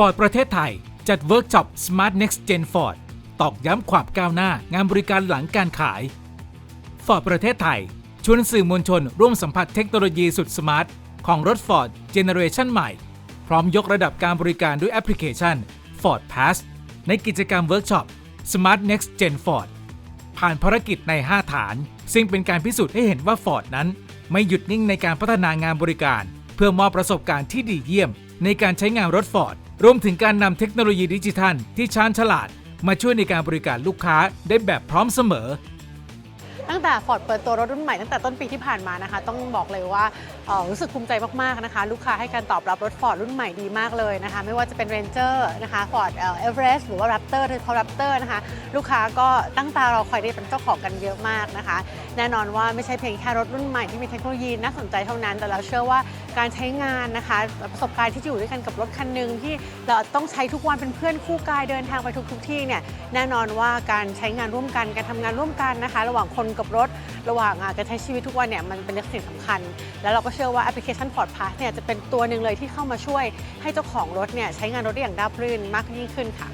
Ford ประเทศไทย จัดเวิร์กช็อป Smart Next Gen Ford ตอกย้ำความก้าวหน้างานบริการหลังการขาย Ford ประเทศไทย ชวนสื่อมวลชนร่วมสัมผัสเทคโนโลยีสุดสมาร์ท ของรถ Ford Generation ใหม่ พร้อมยกระดับการบริการด้วยแอปพลิเคชัน Ford Pass ในกิจกรรมเวิร์กช็อป Smart Next Gen Ford ผ่านภารกิจใน 5 ฐาน ซึ่งเป็นการพิสูจน์ให้เห็นว่า Ford นั้น ไม่หยุดนิ่งในการพัฒนางานบริการ เพื่อมอบประสบการณ์ที่ดีเยี่ยม ในการใช้งานรถ Ford ร รวมถึงการนำเทคโนโลยีดิจิทัลที่ชาญฉลาด มาช่วยในการบริการลูกค้าได้แบบพร้อมเสมอ ตั้งแต่ Ford เปิดตัวรถรุ่นใหม่ตั้งแต่ต้นปีที่ผ่านมานะคะ ต้องบอกเลยว่ารู้สึกภูมิใจมาก ๆ นะคะ ลูกค้าให้การตอบรับรถ Ford รุ่นใหม่ดีมากเลยนะคะ ไม่ว่าจะเป็น Ranger นะคะ Ford เอ่อ Everest หรือว่า Raptor โดยเฉพาะ Raptor นะคะ ลูกค้าก็ตั้งตารอคอยได้เป็นเจ้าของกันเยอะมากนะคะ แน่นอนว่าไม่ใช่เพียงแค่รถรุ่นใหม่ที่มีเทคโนโลยีน่าสนใจเท่านั้น แต่เราเชื่อว่าการใช้งานนะคะประสบการณ์ที่จะอยู่ด้วยกันกับรถคันหนึ่งที่เราต้องใช้ทุกวันเป็นเพื่อนคู่กายเดินทางไปทุกๆที่เนี่ยแน่นอนว่าการใช้งานร่วมกันการทำงานร่วมกันนะคะ ระหว่างคนกับรถ ระหว่างการใช้ชีวิตทุกวันเนี่ยมันเป็นสิ่งสำคัญ แล้วเราก็เชื่อว่าแอปพลิเคชัน Ford Pass เนี่ยจะเป็นตัวหนึ่งเลยที่เข้ามาช่วยให้เจ้าของรถเนี่ยใช้งานรถได้อย่างราบรื่นมากยิ่งขึ้นค่ะ